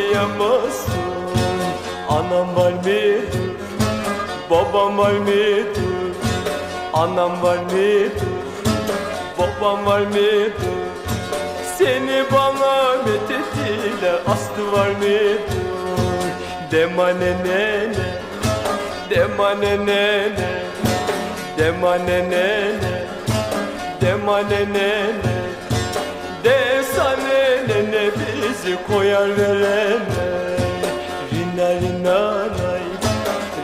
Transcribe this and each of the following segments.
anlayamazsın Anam var mıdır, babam var mıdır? Anam var mıdır, babam var mıdır? Seni bana methettiler, aslı var mıdır? Demane nene, demane nene Demane nene, demane nene Desane nene bizi koyar vereme Rina rina nay,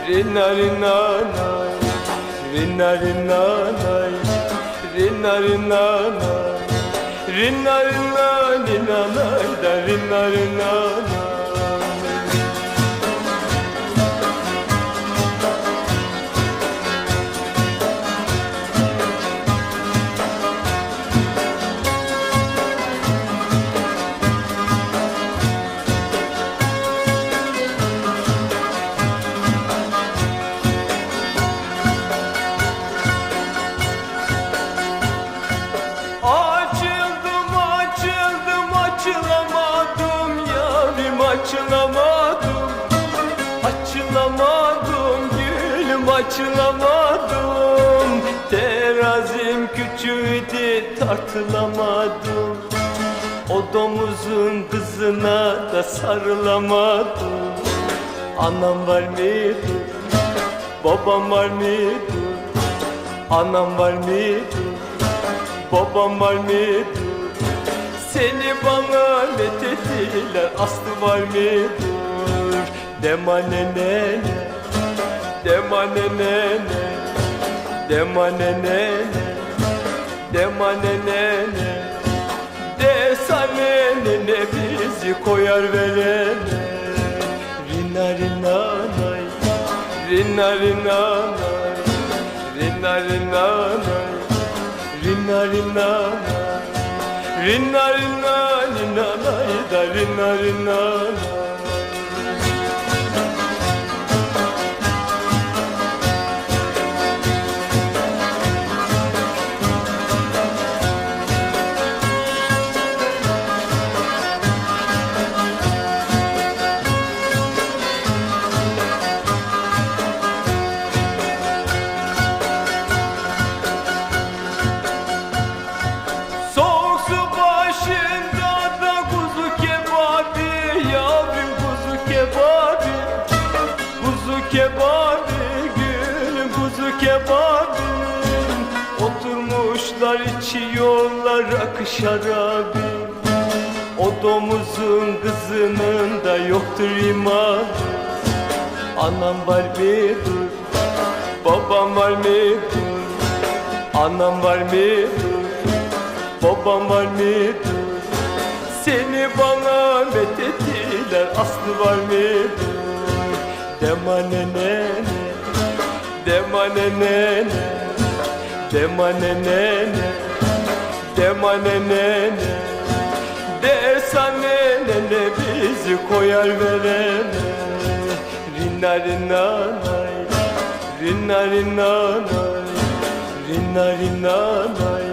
rina rina nay. Rina rina nay, rina rina nay. Rina rina nina nay. Da rina rina nay açılamadım Terazim küçüğüydü tartılamadım O domuzun kızına da sarılamadım Anam var mıydı? Babam var mıydı? Anam var mıydı? Babam var mıydı? Seni bana methettiler Aslı var mıdır? Demane nene Demane nene Demane nene Demane nene Desane nene bizi koyar verene. Rina rina nay. Rina rina nay. Rina rina nay. Rina rina nay. Rina rina nina nay da rina rina nay kebabı gülüm kuzu kebabı Oturmuşlar içiyorlar rakı şarabı O domuzun kızının da yoktur imanı Anam var mıdır? Babam var mıdır? Anam var mıdır? Babam var mıdır? Seni bana methettiler Aslı var mıdır? Demane nene Demane nene Demane nene Demane nene Desane nene bizi koyar verene Rina rina nay. Rina rina nay. Rina rina nay.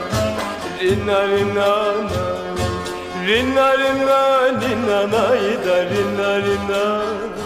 Rina rina nay. Rina rina nina nay da rina rina